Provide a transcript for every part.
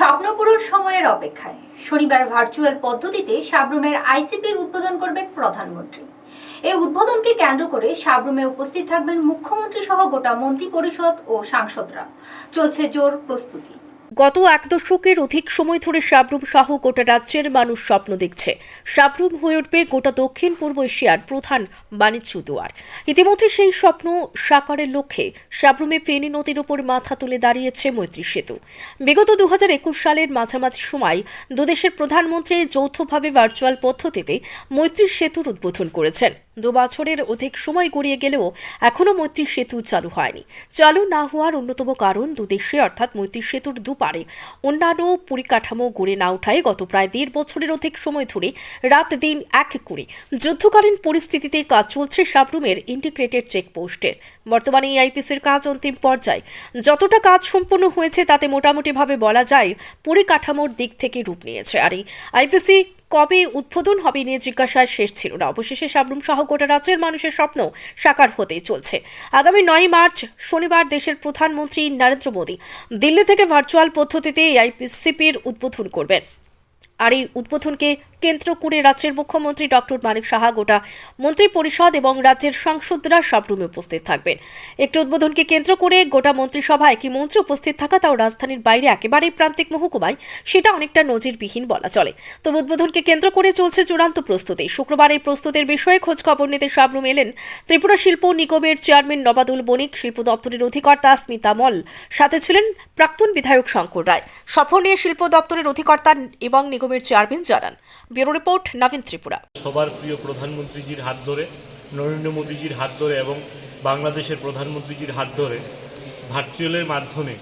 স্বপ্নপুরুষ সময়ের অপেক্ষায় শনিবার ভার্চুয়াল পদ্ধতিতে সাবরুমের আইসিপির উদ্বোধন করবেন প্রধানমন্ত্রী। এই উদ্বোধনকে কেন্দ্র করে সাবরুমে উপস্থিত থাকবেন মুখ্যমন্ত্রী সহ গোটা মন্ত্রী পরিষদ ও সাংসদরা। চলছে জোর প্রস্তুতি। গত এক দশকের অধিক সময় ধরে সাবরুম সহ গোটা রাজ্যের মানুষ স্বপ্ন দেখছে। সাবরুম হয়ে উঠবে গোটা দক্ষিণ পূর্ব এশিয়ার প্রধান বাণিজ্য দুয়ার। ইতিমধ্যে সেই স্বপ্ন সাকারের লক্ষ্যে সাবরুমে ফেনী নদীর ওপর মাথা তুলে দাঁড়িয়েছে মৈত্রী সেতু। বিগত দু হাজার একুশ সালের মাঝামাঝি সময় দুদেশের প্রধানমন্ত্রী যৌথভাবে ভার্চুয়াল পদ্ধতিতে মৈত্রী সেতুর উদ্বোধন করেছেন। দু বছরের অধিক সময় গড়িয়ে গেলেও এখনও মৈত্রী সেতু চালু হয়নি। চালু না হওয়ার অন্যতম কারণ দুদেশে অর্থাৎ মৈত্রী সেতুর দুপারে অন্যান্য পরিকাঠামো গড়ে না ওঠায় গত প্রায় দেড় বছরের অধিক সময় ধরে রাত দিন এক করে যুদ্ধকালীন পরিস্থিতিতে কাজ চলছে সাবরুমের ইন্টিগ্রেটেড চেকপোস্টের। বর্তমানে এই আইপিসির কাজ অন্তিম পর্যায়ে। যতটা কাজ সম্পন্ন হয়েছে তাতে মোটামুটিভাবে বলা যায় পরিকাঠামোর দিক থেকে রূপ নিয়েছে। আর এই আইপিসি কবে উদ্বোধন হবে নিয়ে জিজ্ঞাসার শেষ ছিল না। অবশেষে সাবরুম সহ গোটা রাজ্যের মানুষের স্বপ্ন সাকার হতেই চলছে। আগামী নয় মার্চ শনিবার দেশের প্রধানমন্ত্রী নরেন্দ্র মোদী দিল্লি থেকে ভার্চুয়াল পদ্ধতিতে এই আইপিসিপির উদ্বোধন করবেন। আর এই উদ্বোধনকে কেন্দ্র করে রাজ্যের মুখ্যমন্ত্রী ডক্টর মানিক সাহা গোটা মন্ত্রী পরিষদ এবং রাজ্যের সাংসদরা সব রুমে উপস্থিত থাকবেন। একটি উদ্বোধনকে কেন্দ্র করে গোটা মন্ত্রিসভায় কি মন্ত্রী উপস্থিত থাকা তাও রাজধানীর বাইরে একেবারেই প্রান্তিক মহকুমায়, সেটা অনেকটা নজিরবিহীন বলা চলে। তবে উদ্বোধনকে কেন্দ্র করে চলছে চূড়ান্ত প্রস্তুতি। শুক্রবার এই প্রস্তুতির বিষয়ে খোঁজ খবর নিতে সাবরুম এলেন ত্রিপুরা শিল্প নিগমের চেয়ারম্যান নবাদুল বণিক, শিল্প দপ্তরের অধিকর্তা স্মিতা মল, সাথে ছিলেন প্রাক্তন বিধায়ক শঙ্কর রায়। সফর নিয়ে শিল্প দপ্তরের অধিকর্তা এবং নিগমের চেয়ারম্যান জানান। Bureau report Nabin Tripura. সবার প্রিয় প্রধানমন্ত্রীজির হাত ধরে, নরেন্দ্র মোদীজির হাত ধরে এবং বাংলাদেশের প্রধানমন্ত্রীজির হাত ধরে ভার্চুয়ালের মাধ্যমে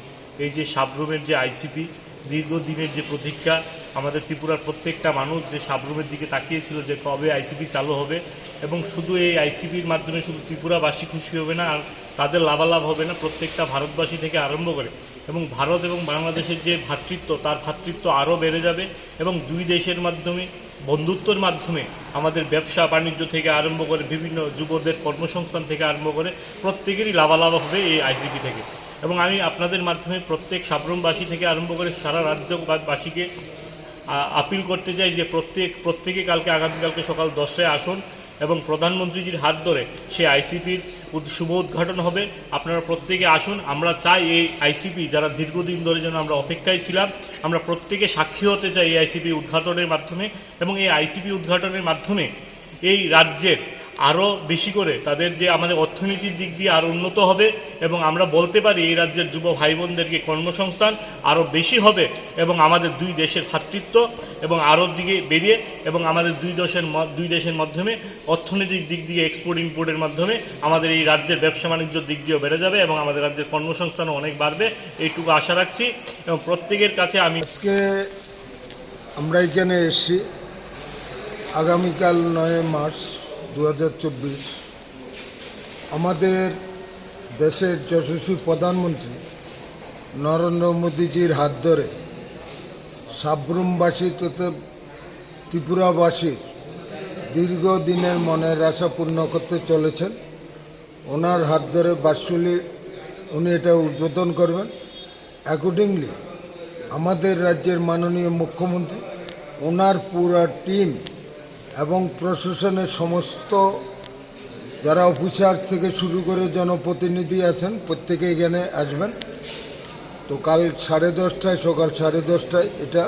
এই যে সাবরুমের যে আইসিপি দীর্ঘদিনের যে প্রতীক্ষা আমাদের ত্রিপুরার প্রত্যেকটা মানুষ যে সাবরুমের দিকে তাকিয়েছিল যে কবে আইসিপি চালু হবে এবং শুধু এই আইসিপির মাধ্যমে শুধু ত্রিপুরাবাসী খুশি হবে না, আর তাদের লাভালাভ হবে না, প্রত্যেকটা ভারতবাসী থেকে আরম্ভ করে এবং ভারত এবং বাংলাদেশের যে ভ্রাতৃত্ব তার ভ্রাতৃত্ব আরও বেড়ে যাবে এবং দুই দেশের মাধ্যমে, বন্ধুত্বর মাধ্যমে আমাদের ব্যবসা বাণিজ্য থেকে আরম্ভ করে বিভিন্ন যুবদের কর্মসংস্থান থেকে আরম্ভ করে প্রত্যেকেরই লাভালাভ হবে এই আইসিপি থেকে। এবং আমি আপনাদের মাধ্যমে প্রত্যেক সাবরমবাসী থেকে আরম্ভ করে সারা রাজ্যবাসীকে আপিল করতে চাই যে প্রত্যেক, প্রত্যেকে কালকে, আগামীকালকে সকাল দশটায় আসুন। এবং প্রধানমন্ত্রীজির হাত ধরে সে আইসিপির শুভ উদ্ঘাটন হবে। আপনারা প্রত্যেকে আসুন, আমরা চাই এই আইসিপি যারা দীর্ঘদিন ধরে যেন আমরা অপেক্ষায় ছিলাম, আমরা প্রত্যেকে সাক্ষী হতে চাই এই আইসিপি উদ্ঘাটনের মাধ্যমে এবং এই আইসিপি উদ্ঘাটনের মাধ্যমে এই রাজ্যের আরও বেশি করে তাদের যে আমাদের অর্থনীতির দিক দিয়ে আরও উন্নত হবে এবং আমরা বলতে পারি এই রাজ্যের যুব ভাই বোনদেরকে কর্মসংস্থান আরও বেশি হবে এবং আমাদের দুই দেশের ভ্রাতৃত্ব এবং আরও দিকে বেরিয়ে এবং আমাদের দুই দেশের দুই দেশের মাধ্যমে অর্থনৈতিক দিক দিয়ে এক্সপোর্ট ইম্পোর্টের মাধ্যমে আমাদের এই রাজ্যের ব্যবসা বাণিজ্যর দিক দিয়েও বেড়ে যাবে এবং আমাদের রাজ্যের কর্মসংস্থানও অনেক বাড়বে। এইটুকু আশা রাখছি এবং প্রত্যেকের কাছে আমি আজকে আমরা এখানে এসেছি। আগামীকাল নয় মার্চ। দু হাজার চব্বিশ। আমাদের দেশের যশস্বী প্রধানমন্ত্রী নরেন্দ্র মোদীজির হাত ধরে সাবরুমবাসী তথা ত্রিপুরাবাসীর দীর্ঘদিনের মনের আশা পূর্ণ করতে চলেছেন। ওনার হাত ধরে বাসুলি উনি এটা উদ্বোধন করবেন। অ্যাকর্ডিংলি আমাদের রাজ্যের মাননীয় মুখ্যমন্ত্রী, ওনার পুরা টিম এবং প্রশাসনের সমস্ত যারা অফিসার থেকে শুরু করে জনপ্রতিনিধি আছেন, প্রত্যেকে এখানে আসবেন। তো কাল সাড়ে দশটায়, সকাল সাড়ে দশটায় এটা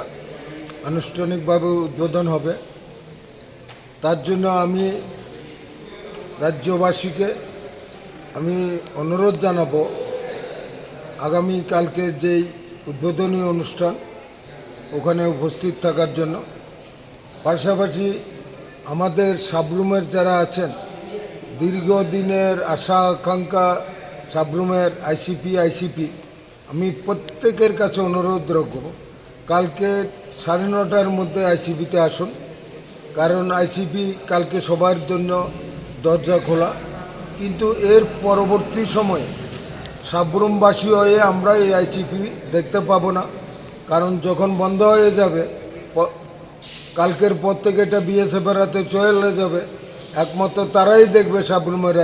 আনুষ্ঠানিকভাবে উদ্বোধন হবে। তার জন্য আমি রাজ্যবাসীকে আমি অনুরোধ জানাব, আগামী কালকে যেই উদ্বোধনী অনুষ্ঠান, ওখানে উপস্থিত থাকার জন্য। পাশাপাশি আমাদের সাবরুমের যারা আছেন, দীর্ঘদিনের আশা, আকাঙ্ক্ষা সাবরুমের আইসিপি আইসিপি, আমি প্রত্যেকের কাছে অনুরোধ রাখব, কালকে সাড়ে নটার মধ্যে আইসিপিতে আসুন, কারণ আইসিপি কালকে সবার জন্য দরজা খোলা। কিন্তু এর পরবর্তী সময়ে সাবরুমবাসী হয়ে আমরা এই আইসিপি দেখতে পাবো না, কারণ যখন বন্ধ হয়ে যাবে কালকের পর থেকে এটা বিএসএফের হাতে চলে যাবে। একমাত্র তারাই দেখবে সাবরুমের